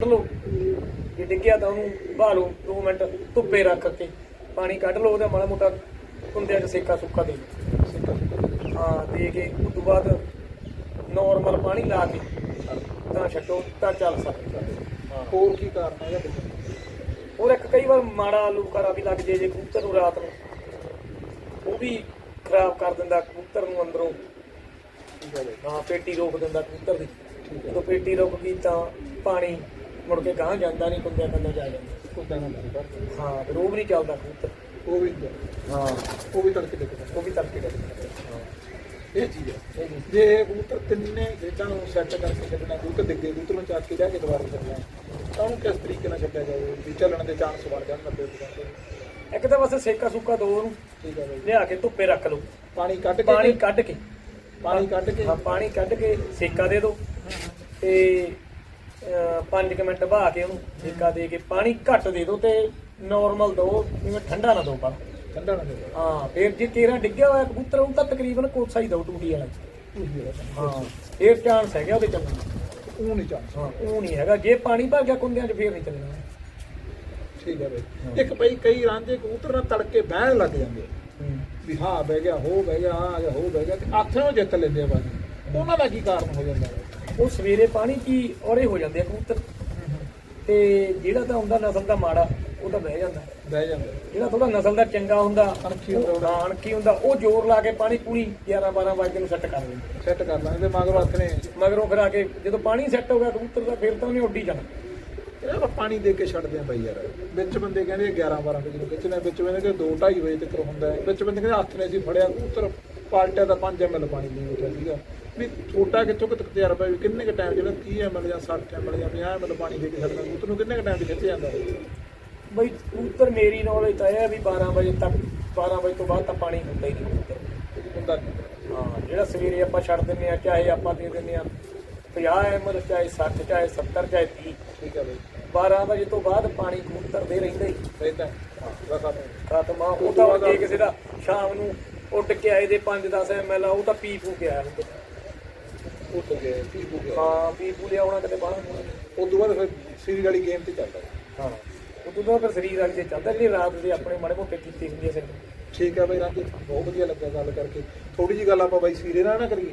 ਕੱਢ ਲਓ। ਜੇ ਡਿੱਗਿਆ ਤਾਂ ਉਹਨੂੰ ਬਾਹ ਲਓ 2 ਮਿੰਟ ਧੁੱਪੇ ਰੱਖ ਕੇ ਪਾਣੀ ਕੱਢ ਲਓ ਉਹਦਾ ਮਾੜਾ ਮੋਟਾ ਕੁੰਦਿਆਂ 'ਚ ਸੇਕਾ ਸੁੱਕਾ ਦੇ ਦਿਓ। ਹਾਂ ਦੇ ਕੇ ਉਸ ਤੋਂ ਬਾਅਦ ਨਾਰਮਲ ਪਾਣੀ ਲਾ ਕੇ ਤਾਂ ਛੱਡੋ ਤਾਂ ਚੱਲ ਸਕਦਾ ਹਾਂ। ਹੋਰ ਕੀ ਕਾਰਨ ਹੈ ਇਹਦਾ ਉਹ ਇੱਕ ਕਈ ਵਾਰ ਮਾੜਾ ਆਲੂ ਬੁਖਾਰਾ ਵੀ ਲੱਗ ਜੇ ਜੇ ਕਬੂਤਰ ਨੂੰ ਰਾਤ ਨੂੰ। ਉਹ ਵੀ ਖਰਾਬ ਕਰ ਦਿੰਦਾ ਕਬੂਤਰ ਨੂੰ ਅੰਦਰੋਂ। ਠੀਕ ਹੈ ਬਈ ਹਾਂ ਪੇਟੀ ਰੋਕ ਦਿੰਦਾ ਕਬੂਤਰ ਦੀ। ਜਦੋਂ ਪੇਟੀ ਰੁਕ ਗਈ ਤਾਂ ਪਾਣੀ ਮੁੜ ਕੇ ਗਾਂ ਜਾਂਦਾ ਨਹੀਂ ਕੁੰਦਿਆਂ ਕੰਨਾਂ ਜਾ ਜਾਂਦਾ। ਕੁੱਦਾਂ ਨਾ ਲੱਗਦਾ ਹਾਂ ਵੀ ਨਹੀਂ ਚੱਲਦਾ ਕਬੂਤਰ ਉਹ ਵੀ ਹਾਂ। ਉਹ ਵੀ ਤੜਕੇ ਦੇਖਦਾ ਉਹ ਵੀ ਤੜਕੇ ਡਿੱਗਦਾ ਹਾਂ। ਇਹ ਚੀਜ਼ ਹੈ। ਜੀ। ਜੇ ਕਬੂਤਰ ਤਿੰਨੇ ਗੇਟਾਂ ਨੂੰ ਸੈੱਟ ਕਰਕੇ ਛੱਡਣਾ ਕਬੂਤਰ ਡਿੱਗੇ ਕਬੂਤਰ ਨੂੰ ਚੱਕ ਕੇ ਲਿਆ ਕੇ ਦੁਬਾਰਾ ਛੱਡਣਾ ਤਾਂ ਉਹਨੂੰ ਕਿਸ ਤਰੀਕੇ ਨਾਲ ਛੱਡਿਆ ਜਾਵੇ? ਵੀ ਚੱਲਣ ਦੇ ਚਾਂਸ ਬਣ ਜਾਣ 90% ਇੱਕ ਤਾਂ ਬਸ ਸੇਕਾ ਸੁੱਕਾ ਦੋ ਉਹਨੂੰ ਠੀਕ ਹੈ ਬਈ। ਲਿਆ ਕੇ ਧੁੱਪੇ ਰੱਖ ਲਓ। ਪਾਣੀ ਕੱਢ ਕੇ ਪਾਣੀ ਕੱਢ ਕੇ। ਪਾਣੀ ਕੱਢ ਕੇ। ਹਾਂ ਪਾਣੀ ਕੱਢ ਕੇ ਸੇਕਾ ਦੇ ਦਿਓ ਤੇ 5 ਮਿੰਟ ਬਹਾ ਕੇ ਉਹਨੂੰ ਸੇਕਾ ਦੇ ਕੇ ਪਾਣੀ ਘੱਟ ਦੇ ਦਿਓ ਤੇ ਨਾਰਮਲ ਦਿਓ ਜਿਵੇਂ ਠੰਡਾ ਨਾ ਦਿਓ ਪਰ ਠੰਡਾ ਨਾ ਹੋਵੇ ਹਾਂ ਫਿਰ ਜੇ ਤੇਰਾ ਡਿੱਗਿਆ ਹੋਇਆ ਕਬੂਤਰ ਉਹਨੂੰ ਤਾਂ ਤਕਰੀਬਨ ਕੋਸਾ ਹੀ ਦਿਓ ਟੂਟੀ ਵਾਲਾ ਹਾਂ ਫਿਰ ਚਾਂਸ ਹੈਗਾ ਉਹਦੇ ਚੱਲਣ ਦਾ। ਉਹ ਨਹੀਂ ਚਾਂਸ ਹਾਂ ਉਹ ਨਹੀਂ ਹੈਗਾ। ਜੇ ਪਾਣੀ ਭਰ ਗਿਆ ਕੁੰਦਿਆਂ 'ਚ ਫੇਰ ਨਹੀਂ ਚੱਲਣਾ। ਠੀਕ ਹੈ ਬਈ। ਇੱਕ ਬਈ ਕਈ ਰਾਂਝੇ ਕਬੂਤਰ ਨਾਲ ਤੜਕੇ ਬਹਿਣ ਲੱਗ ਜਾਂਦੇ। ਵੀ ਹਾਂ ਬਹਿ ਗਿਆ ਹੋ ਬਹਿ ਗਿਆ ਆ ਗਿਆ ਹੋ ਬਹਿ ਗਿਆ ਤੇ ਨੂੰ ਜਿੱਤ ਲੈਂਦੇ ਆ ਬਸ ਉਹਨਾਂ ਦਾ ਕੀ ਕਾਰਨ ਹੋ ਜਾਂਦਾ? ਹੈ ਉਹ ਸਵੇਰੇ ਪਾਣੀ ਕੀ ਔਰੇ ਹੋ ਜਾਂਦੇ ਆ ਕਬੂਤਰ। ਤੇ ਜਿਹੜਾ ਤਾਂ ਹੁੰਦਾ ਨਸਲ ਦਾ ਮਾੜਾ ਉਹ ਤਾਂ ਬਹਿ ਜਾਂਦਾ। ਬਹਿ ਜਾਂਦੇ। ਜਿਹੜਾ ਥੋੜਾ ਨਸਲ ਦਾ ਚੰਗਾ ਹੁੰਦਾ ਅਣਖੀ ਹੁੰਦਾ ਅਣਖੀ ਹੁੰਦਾ ਉਹ ਜ਼ੋਰ ਲਾ ਕੇ ਪਾਣੀ ਪੂਰੀ 11 12 ਵਜੇ ਨੂੰ ਸੈੱਟ ਕਰ ਦਿੰਦਾ। ਸੈੱਟ ਕਰ ਲਾਂਗੇ ਤੇ ਮਗਰੋਂ ਹੱਥ ਨੇ ਮਗਰੋਂ ਫਿਰ ਆ ਕੇ ਜਦੋਂ ਪਾਣੀ ਸੈੱਟ ਹੋ ਗਿਆ ਕਬੂਤਰ ਦਾ ਫਿਰ ਤਾਂ ਉਹਨੇ ਉੱਡੀ ਜਾਣਾ। ਇਹ ਆਪਾਂ ਪਾਣੀ ਦੇ ਕੇ ਛੱਡਦੇ ਆ ਬਾਈ ਯਾਰ। ਵਿੱਚ ਬੰਦੇ ਕਹਿੰਦੇ 11 12 ਵਜੇ ਨੂੰ ਖਿੱਚਣਾ ਵਿੱਚ ਬੰਦੇ ਕਹਿੰਦੇ 2 2:30 ਵਜੇ ਤੱਕ ਹੁੰਦਾ ਵਿੱਚ ਬੰਦੇ ਕਹਿੰਦੇ ਹੱਥ ਨੇ ਅਸੀਂ ਫੜਿਆ ਕਬੂਤਰ। ਪਾਲਟਿਆ ਦਾ 5 ml ਪਾਣੀ ਨਹੀਂ ਉੱਠਿਆ ਸੀਗਾ। ਵੀ ਛੋਟਾ ਕਿ ਚੁੱਕ ਤੱਕ ਤਜਰਬਾ ਵੀ ਕਿੰਨੇ ਕ ਟਾਈਮ ਜਿਹੜਾ 30 ml ਜਾਂ 60 ml ਜਾਂ 50 ml ਪਾਣੀ ਦੇ ਕੇ ਛੱਡਦਾ ਕਬੂਤਰ ਨੂੰ ਕਿੰਨੇ ਕ ਟਾਈਮ ਤੇ ਖਿੱਚ ਜਾਂਦਾ ਬਈ ਕਬੂਤਰ ਮੇਰੀ ਨੌਲੇਜ ਤਾਂ ਇਹ ਹੈ ਵੀ 12 ਵਜੇ ਤੱਕ 12 ਵਜੇ ਤੋਂ ਬਾਅਦ ਤਾਂ ਪਾਣੀ ਹੁੰਦਾ ਹੀ ਨਹੀਂ ਕਬੂਤਰ ਹੁੰਦਾ ਹਾਂ ਜਿਹੜਾ ਸਵੇਰੇ ਆਪਾਂ ਛੱਡ ਦਿੰਨੇ ਆ ਚਾਹੇ ਆਪਾਂ ਦੇ ਦਿੰਨੇ ਆ 50 ml ਚਾਹੇ 60 ਚਾਹੇ 70 ਚਾਹੇ 30 ਠੀਕ ਹੈ ਬਾਈ। 12 ਵਜੇ ਤੋਂ ਬਾਅਦ ਪਾਣੀ ਕਬੂਤਰ ਦੇ ਰਹਿੰਦਾ ਹੀ। ਆਪਣੇ ਖਤਮ ਆ ਉਹ ਤਾਂ ਜੇ ਕਿਸੇ ਦਾ ਸ਼ਾਮ ਨੂੰ ਉੱਡ ਕੇ ਆਏ ਦੇ 5-10 ml ਆ ਉਹ ਤਾਂ ਪੀ ਕੇ ਆਇਆ ਹੁੰਦਾ। ਉੱਠ ਗਏ ਪੀ ਪੂ ਗਏ ਹਾਂ ਪੀ ਪੂ ਲਿਆਉਣਾ ਕਿਤੇ ਬਾਹਰ। ਉਸ ਤੋਂ ਬਾਅਦ ਫਿਰ ਸੀਰੀ ਵਾਲੀ ਗੇਮ ਤੇ ਚੱਲਦਾ। ਹਾਂ। ਉਦੋਂ ਤਾਂ ਫਿਰ ਸਰੀਰ ਅੱਗੇ ਚੱਲਦਾ ਜਿਹੜੀ ਰਾਤ ਦੇ ਆਪਣੇ ਮਾੜੇ ਮੋਟੇ ਕੀਤੀ ਹੁੰਦੀ ਹੈ ਸਿਰ ਠੀਕ ਹੈ ਬਾਈ ਰਾਂਝੇ ਬਹੁਤ ਵਧੀਆ ਲੱਗਾ ਗੱਲ ਕਰਕੇ। ਥੋੜੀ ਜੀ ਗੱਲ ਆਪਾਂ ਬਾਈ ਸੀਰੇ ਨਾਲ ਨਾ ਕਰੀਏ।